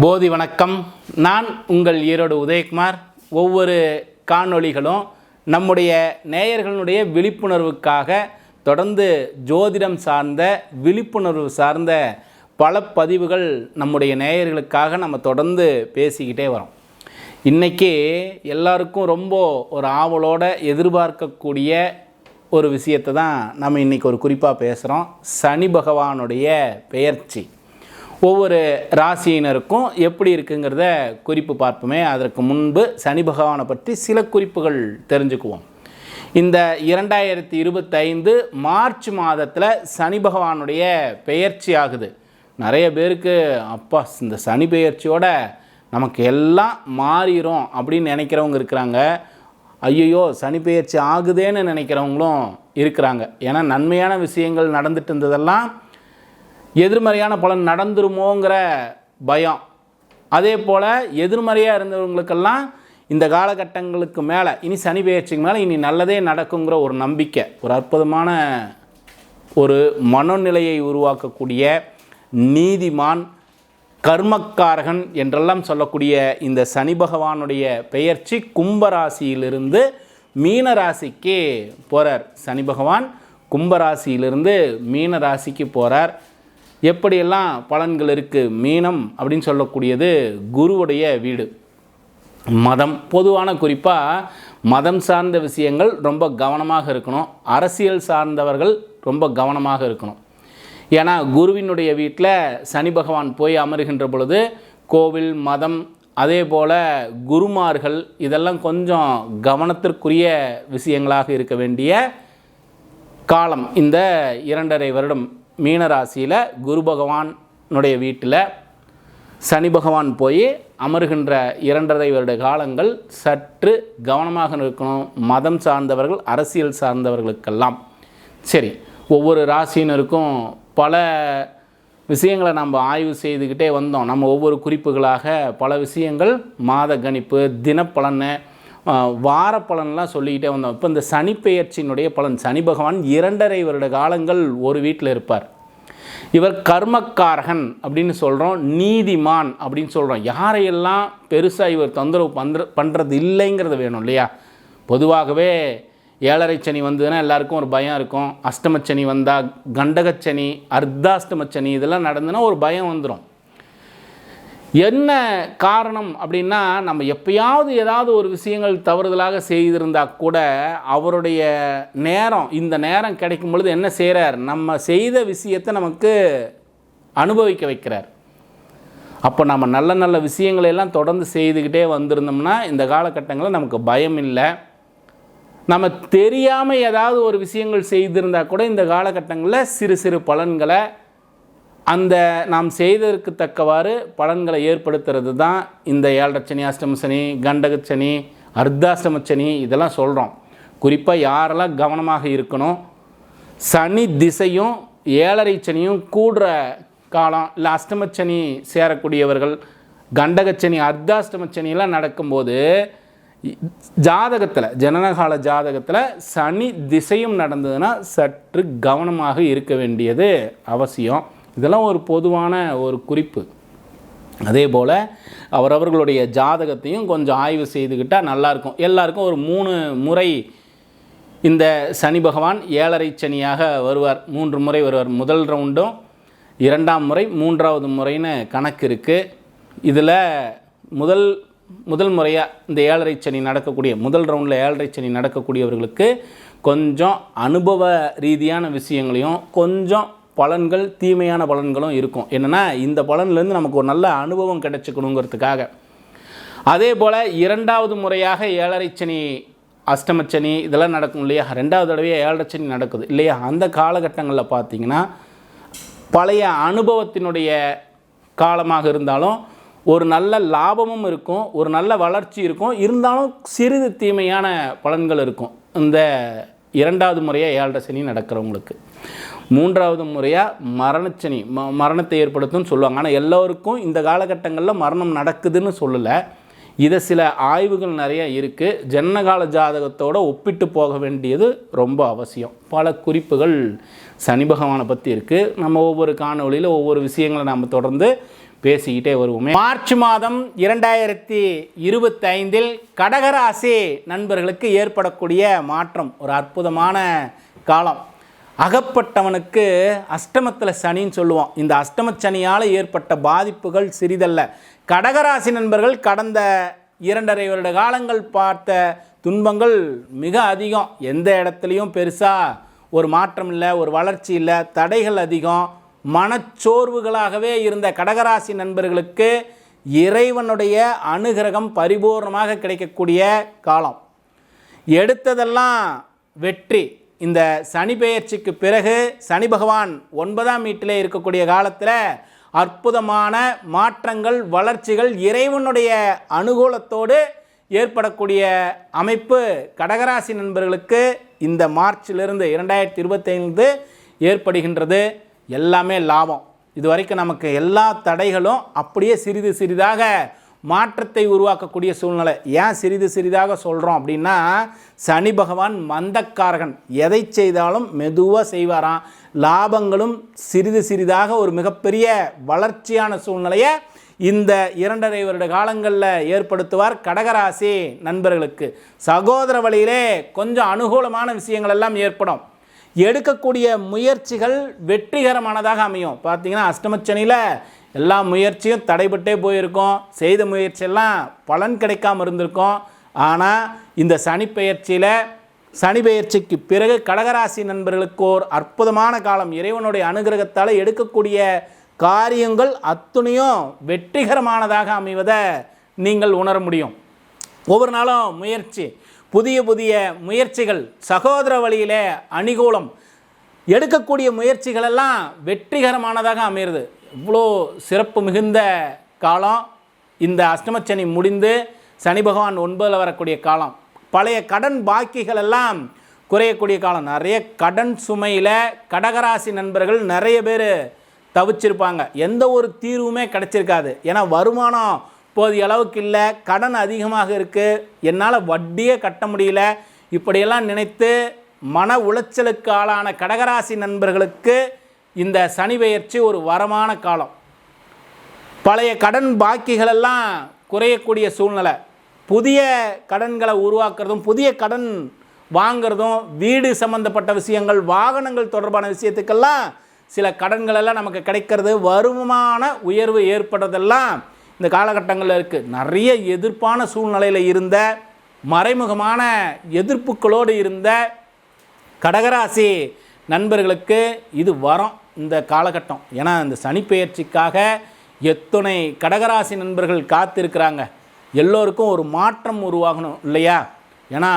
போதி வணக்கம். நான் உங்கள் ஈரோடு உதயகுமார். ஒவ்வொரு காணொளிகளும் நம்முடைய நேயர்களுடைய விழிப்புணர்வுக்காக தொடர்ந்து ஜோதிடம் சார்ந்த விழிப்புணர்வு சார்ந்த பல பதிவுகள் நம்முடைய நேயர்களுக்காக நம்ம தொடர்ந்து பேசிக்கிட்டே வரோம். இன்றைக்கி எல்லாருக்கும் ரொம்ப ஒரு ஆவலோடு எதிர்பார்க்கக்கூடிய ஒரு விஷயத்தை தான் நம்ம இன்றைக்கி ஒரு குறிப்பாக பேசுகிறோம் சனி பகவானுடைய பெயர்ச்சி. ஒவ்வொரு ராசியினருக்கும் எப்படி இருக்குங்கிறத குறிப்பு பார்ப்போமே. அதற்கு முன்பு சனி பகவானை பற்றி சில குறிப்புகள் தெரிஞ்சுக்குவோம். இந்த இரண்டாயிரத்தி இருபத்தைந்து மார்ச் மாதத்தில் சனி பகவானுடைய பெயர்ச்சி ஆகுது. நிறைய பேருக்கு அப்பா இந்த சனி பெயர்ச்சியோட நமக்கு எல்லாம் மாறிடும் அப்படின்னு நினைக்கிறவங்க இருக்கிறாங்க. ஐயையோ சனி பெயர்ச்சி ஆகுதேன்னு நினைக்கிறவங்களும் இருக்கிறாங்க. ஏன்னா நன்மையான விஷயங்கள் நடந்துட்டு இருந்ததெல்லாம் எதிர்மறையான பலன் நடந்துருமோங்கிற பயம். அதே போல் எதிர்மறையாக இருந்தவங்களுக்கெல்லாம் இந்த காலகட்டங்களுக்கு மேலே இனி சனி பெயர்ச்சிக்கு மேலே இனி நல்லதே நடக்குங்கிற ஒரு நம்பிக்கை ஒரு அற்புதமான ஒரு மனநிலையை உருவாக்கக்கூடிய நீதிமான் கர்மக்காரகன் என்றெல்லாம் சொல்லக்கூடிய இந்த சனி பகவானுடைய பெயர்ச்சி கும்பராசியிலிருந்து மீனராசிக்கு போகிறார் சனி பகவான் கும்பராசியிலிருந்து மீனராசிக்கு போகிறார் எப்படியெல்லாம் பலன்கள் இருக்குது மீனம் அப்படின்னு சொல்லக்கூடியது குருவுடைய வீடு. மதம். பொதுவான குறிப்பாக மதம் சார்ந்த விஷயங்கள் ரொம்ப கவனமாக இருக்கணும். அரசியல் சார்ந்தவர்கள் ரொம்ப கவனமாக இருக்கணும். ஏன்னா குருவினுடைய வீட்டில் சனி பகவான் போய் அமருகின்ற பொழுது கோவில் மதம் அதே போல் குருமார்கள் இதெல்லாம் கொஞ்சம் கவனத்திற்குரிய விஷயங்களாக இருக்க வேண்டிய காலம். இந்த இரண்டரை வருடம். மீனராசியில் குரு பகவானுடைய வீட்டில் சனி பகவான் போய் அமருகின்ற இரண்டரை வருட காலங்கள் சற்று கவனமாக இருக்கணும். மதம் சார்ந்தவர்கள் அரசியல் சார்ந்தவர்களுக்கெல்லாம். சரி ஒவ்வொரு ராசியினருக்கும் பல விஷயங்களை நம்ம ஆய்வு செய்துக்கிட்டே வந்தோம். நம்ம ஒவ்வொரு குறிப்புகளாக பல விஷயங்கள் மாத கணிப்பு தினப்பலன்னு வார பலன்லாம் சொல்லிக்கிட்டே வந்தோம். இப்போ இந்த சனி பெயர்ச்சியினுடைய பலன் சனி பகவான் இரண்டரை வருட காலங்கள் ஒரு வீட்டில் இருப்பார். இவர் கர்மக்காரகன் அப்படின்னு சொல்கிறோம் நீதிமான் அப்படின்னு சொல்கிறோம் யாரையெல்லாம் பெருசாக இவர் தொந்தரவு பண்ற பண்ணுறது இல்லைங்கிறது வேணும் இல்லையா? பொதுவாகவே ஏழரை சனி வந்ததுன்னா எல்லாருக்கும் ஒரு பயம் இருக்கும். அஷ்டமச்சனி வந்தால் கண்டகச்சனி அர்த்தாஷ்டமச்சனி இதெல்லாம் நடந்துன்னா ஒரு பயம் வந்துடும் என்ன காரணம் அப்படின்னா நம்ம எப்பயாவது ஏதாவது ஒரு விஷயங்கள் தவறுதலாக செய்திருந்தால் கூட அவருடைய நேரம் இந்த நேரம் கிடைக்கும் பொழுது என்ன செய்கிறார் நம்ம செய்த விஷயத்தை நமக்கு அனுபவிக்க வைக்கிறார். அப்போ நம்ம நல்ல நல்ல விஷயங்களை எல்லாம் தொடர்ந்து செய்துக்கிட்டே வந்திருந்தோம்னா இந்த காலகட்டங்களில் நமக்கு பயம் இல்லை. நம்ம தெரியாமல் ஏதாவது ஒரு விஷயங்கள் செய்திருந்தால் கூட இந்த காலகட்டங்களில் சிறு சிறு பலன்களை அந்த நாம் செய்ததற்கு தக்கவாறு பலன்களை ஏற்படுத்துறது தான் இந்த ஏழரை சனி அஷ்டம சனி கண்டகச்சனி அர்த்தாஷ்டம சனி இதெல்லாம் சொல்கிறோம் குறிப்பாக யாரெல்லாம் கவனமாக இருக்கணும் சனி திசையும் ஏழரை சனியும் கூடுற காலம் இல்லை அஷ்டமச்சனி சேரக்கூடியவர்கள் கண்டகச்சனி அர்த்தாஷ்டமச்சனியெல்லாம் நடக்கும்போது ஜாதகத்தில் ஜனனகால ஜாதகத்தில் சனி திசையும் நடந்ததுன்னா சற்று கவனமாக இருக்க வேண்டியது அவசியம். இதெல்லாம் ஒரு பொதுவான ஒரு குறிப்பு. அதே போல் அவரவர்களுடைய ஜாதகத்தையும் கொஞ்சம் ஆய்வு செய்துக்கிட்டால் நல்லாயிருக்கும் எல்லாருக்கும் ஒரு மூணு முறை இந்த சனி பகவான் ஏழரை சனியாக வருவார். மூன்று முறை வருவார். முதல் ரவுண்டும் இரண்டாம் முறை மூன்றாவது முறைன்னு கணக்கு இருக்குது இதில் முதல் முதல் முறையாக இந்த ஏழரை சனி நடக்கக்கூடிய முதல் ரவுண்டில் ஏழரை சனி நடக்கக்கூடியவர்களுக்கு கொஞ்சம் அனுபவ ரீதியான விஷயங்களையும் கொஞ்சம் பலன்கள் தீமையான பலன்களும் இருக்கும். என்னென்னா இந்த பலன்லேருந்து நமக்கு ஒரு நல்ல அனுபவம் கிடைச்சிக்கணுங்கிறதுக்காக. அதே போல் இரண்டாவது முறையாக ஏழரை சனி அஷ்டமச்சனி இதெல்லாம் நடக்கும் இல்லையா? ரெண்டாவது தடவையாக ஏழரை சனி நடக்குது இல்லையா? அந்த காலகட்டங்களில் பார்த்தீங்கன்னா பழைய அனுபவத்தினுடைய காலமாக இருந்தாலும் ஒரு நல்ல லாபமும் இருக்கும் ஒரு நல்ல வளர்ச்சி இருக்கும். இருந்தாலும் சிறிது தீமையான பலன்கள் இருக்கும். இந்த இரண்டாவது முறையாக ஏழரை சனி நடக்கிறவங்களுக்கு. மூன்றாவது முறையாக மரணச்சனி ம மரணத்தை ஏற்படுத்தும்னு சொல்லுவாங்க. ஆனால் எல்லோருக்கும் இந்த காலகட்டங்களில் மரணம் நடக்குதுன்னு சொல்லலை. இதை சில ஆய்வுகள் நிறைய இருக்குது ஜன்னகால ஜாதகத்தோடு ஒப்பிட்டு போக வேண்டியது ரொம்ப அவசியம். பல குறிப்புகள் சனி பகவானை பற்றி இருக்குது நம்ம ஒவ்வொரு காணொலியில் ஒவ்வொரு விஷயங்களை நம்ம தொடர்ந்து பேசிக்கிட்டே வருவோமே. மார்ச் மாதம் இரண்டாயிரத்தி இருபத்தைந்தில் கடகராசி நண்பர்களுக்கு ஏற்படக்கூடிய மாற்றம். ஒரு அற்புதமான காலம். அகப்பட்டவனுக்கு அஷ்டமத்தில் சனின்னு சொல்லுவோம் இந்த அஷ்டம சனியால் ஏற்பட்ட பாதிப்புகள் சிறிதல்ல. கடகராசி நண்பர்கள் கடந்த இரண்டரை வருட காலங்கள் பார்த்த துன்பங்கள் மிக அதிகம். எந்த இடத்துலையும் பெருசாக ஒரு மாற்றம் இல்லை ஒரு வளர்ச்சி இல்லை. தடைகள் அதிகம். மனச்சோர்வுகளாகவே இருந்த கடகராசி நண்பர்களுக்கு இறைவனுடைய அனுகிரகம் பரிபூர்ணமாக கிடைக்கக்கூடிய காலம். எடுத்ததெல்லாம் வெற்றி. இந்த சனி பெயர்ச்சிக்கு பிறகு சனி பகவான் ஒன்பதாம் வீட்டிலே இருக்கக்கூடிய காலத்தில் அற்புதமான மாற்றங்கள் வளர்ச்சிகள் இறைவனுடைய அனுகூலத்தோடு ஏற்படக்கூடிய அமைப்பு கடகராசி நண்பர்களுக்கு இந்த மார்ச்சிலிருந்து இரண்டாயிரத்தி இருபத்தைந்து ஏற்படுகின்றது. எல்லாமே லாபம். இது வரைக்கும் நமக்கு எல்லா தடைகளும் அப்படியே சிறிது சிறிதாக மாற்றத்தை உருவாக்கக்கூடிய சூழ்நிலை. ஏன் சிறிது சிறிதாக சொல்கிறோம் அப்படின்னா சனி பகவான் மந்தக்காரகன். எதை செய்தாலும் மெதுவாக செய்வாராம். லாபங்களும் சிறிது சிறிதாக ஒரு மிகப்பெரிய வளர்ச்சியான சூழ்நிலையை இந்த இரண்டரை வருட காலங்களில் ஏற்படுத்துவார் கடகராசி நண்பர்களுக்கு. சகோதர வழியிலே கொஞ்சம் அனுகூலமான விஷயங்கள் எல்லாம் ஏற்படும். எடுக்கக்கூடிய முயற்சிகள் வெற்றிகரமானதாக அமையும். பார்த்தீங்கன்னா அஷ்டமச்சனியில் எல்லா முயற்சியும் தடைபட்டே போயிருக்கோம். செய்த முயற்சியெல்லாம் பலன் கிடைக்காம இருந்திருக்கும். ஆனால் இந்த சனிப்பெயர்ச்சியில் சனி பெயர்ச்சிக்கு பிறகு கடகராசி நண்பர்களுக்கு ஒரு அற்புதமான காலம். இறைவனுடைய அனுகிரகத்தால் எடுக்கக்கூடிய காரியங்கள் அத்துணையும் வெற்றிகரமானதாக அமைவதை நீங்கள் உணர முடியும். ஒவ்வொரு நாளும் முயற்சி புதிய புதிய முயற்சிகள் சகோதர வழியில் அனுகூலம் எடுக்கக்கூடிய முயற்சிகளெல்லாம் வெற்றிகரமானதாக அமையிறது. இவ்வளோ சிறப்பு மிகுந்த காலம். இந்த அஷ்டமச்சனி முடிந்து சனி பகவான் ஒன்பதில் வரக்கூடிய காலம். பழைய கடன் பாக்கிகள் எல்லாம் குறையக்கூடிய காலம். நிறைய கடன் சுமையில் கடகராசி நண்பர்கள் நிறைய பேர் தவிச்சிருப்பாங்க. எந்த ஒரு தீர்வுமே கிடச்சிருக்காது. ஏன்னா வருமானம் போதிய அளவுக்கு இல்லை. கடன் அதிகமாக இருக்குது என்னால் வட்டியே கட்ட முடியல. இப்படியெல்லாம் நினைத்து மன உளைச்சலுக்கு ஆளான கடகராசி நண்பர்களுக்கு இந்த சனி பெயர்ச்சி ஒரு வரமான காலம். பழைய கடன் பாக்கிகளெல்லாம் குறையக்கூடிய சூழ்நிலை. புதிய கடன்களை உருவாக்குறதும் புதிய கடன் வாங்குறதும் வீடு சம்பந்தப்பட்ட விஷயங்கள் வாகனங்கள் தொடர்பான விஷயத்துக்கெல்லாம் சில கடன்களெல்லாம் நமக்கு கிடைக்கிறது. வருமான உயர்வு ஏற்படுறதெல்லாம் இந்த காலகட்டங்களில் இருக்குது நிறைய எதிர்ப்பான சூழ்நிலையில் இருந்த மறைமுகமான எதிர்ப்புகளோடு இருந்த கடகராசி நண்பர்களுக்கு இது வரும். இந்த காலகட்டம். ஏன்னா இந்த சனிப்பெயர்ச்சிக்காக எத்தனை கடகராசி நண்பர்கள் காத்திருக்கிறாங்க. எல்லோருக்கும் ஒரு மாற்றம் உருவாகணும் இல்லையா? ஏன்னா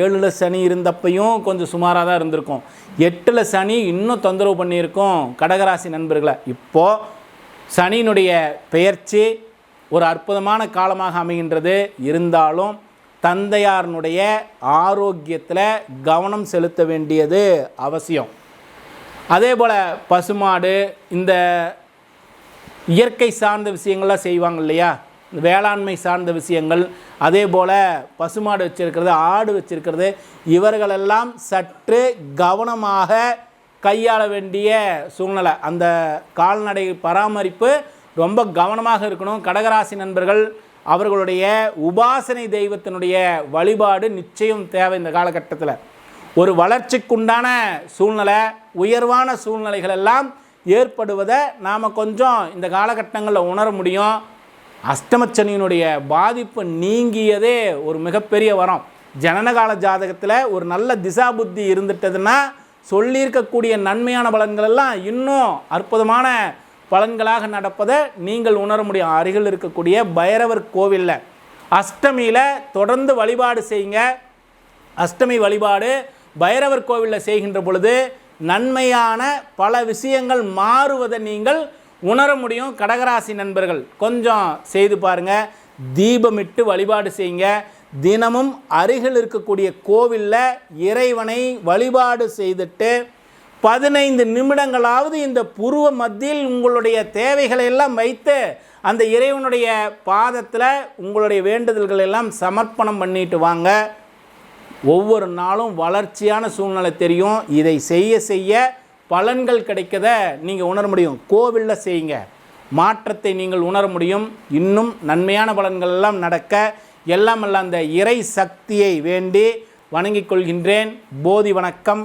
ஏழில் சனி இருந்தப்பையும் கொஞ்சம் சுமாராக தான் இருந்திருக்கும். எட்டில் சனி இன்னும் தொந்தரவு பண்ணியிருக்கோம் கடகராசி நண்பர்களை. இப்போது சனியினுடைய பெயர்ச்சி ஒரு அற்புதமான காலமாக அமைகின்றது. இருந்தாலும் தந்தையாரனுடைய ஆரோக்கியத்தில் கவனம் செலுத்த வேண்டியது அவசியம். அதே போல் பசுமாடு இந்த இயற்கை சார்ந்த விஷயங்கள்லாம் செய்வாங்க இல்லையா? இந்த வேளாண்மை சார்ந்த விஷயங்கள் அதே போல் பசுமாடு வச்சுருக்கிறது ஆடு வச்சுருக்கிறது இவர்களெல்லாம் சற்று கவனமாக கையாள வேண்டிய சூழ்நிலை. அந்த கால்நடை பராமரிப்பு ரொம்ப கவனமாக இருக்கணும். கடகராசி நண்பர்கள் அவர்களுடைய உபாசனை தெய்வத்தினுடைய வழிபாடு நிச்சயம் தேவை இந்த காலகட்டத்தில். ஒரு வளர்ச்சிக்குண்டான சூழ்நிலை உயர்வான சூழ்நிலைகள் எல்லாம் ஏற்படுவதை நாம் கொஞ்சம் இந்த காலகட்டங்களில் உணர முடியும். அஷ்டமச்சனியினுடைய பாதிப்பு நீங்கியதே ஒரு மிகப்பெரிய வரம். ஜனனகால ஜாதகத்தில் ஒரு நல்ல திசா புத்தி இருந்துட்டதுன்னா சொல்லியிருக்கக்கூடிய நன்மையான பலன்கள் எல்லாம் இன்னும் அற்புதமான பலன்களாக நடப்பதை நீங்கள் உணர முடியும். அருகில் இருக்கக்கூடிய பைரவர் கோவிலில். அஷ்டமியில் தொடர்ந்து வழிபாடு செய்யுங்க. அஷ்டமி வழிபாடு பைரவர் கோவிலில் செய்கின்ற பொழுது நன்மையான பல விஷயங்கள் மாறுவதை நீங்கள் உணர முடியும். கடகராசி நண்பர்கள் கொஞ்சம் செய்து பாருங்கள் தீபமிட்டு வழிபாடு செய்யுங்க. தினமும் அருகில் இருக்கக்கூடிய கோவிலில் இறைவனை வழிபாடு செய்துட்டு பதினைந்து நிமிடங்களாவது இந்த புருவ மத்தியில் உங்களுடைய தேவைகளை எல்லாம் வைத்து அந்த இறைவனுடைய பாதத்தில் உங்களுடைய வேண்டுதல்கள் எல்லாம் சமர்ப்பணம் பண்ணிட்டு வாங்க. ஒவ்வொரு நாளும் வளர்ச்சியான சூழ்நிலை தெரியும். இதை செய்ய செய்ய பலன்கள் கிடைக்கத நீங்கள் உணர முடியும். கோவிலில் செய்யுங்க. மாற்றத்தை நீங்கள் உணர முடியும். இன்னும் நன்மையான பலன்கள் எல்லாம் நடக்க எல்லாம் அல்ல அந்த இறை சக்தியை வேண்டி வணங்கிக் கொள்கின்றேன். போதி வணக்கம்.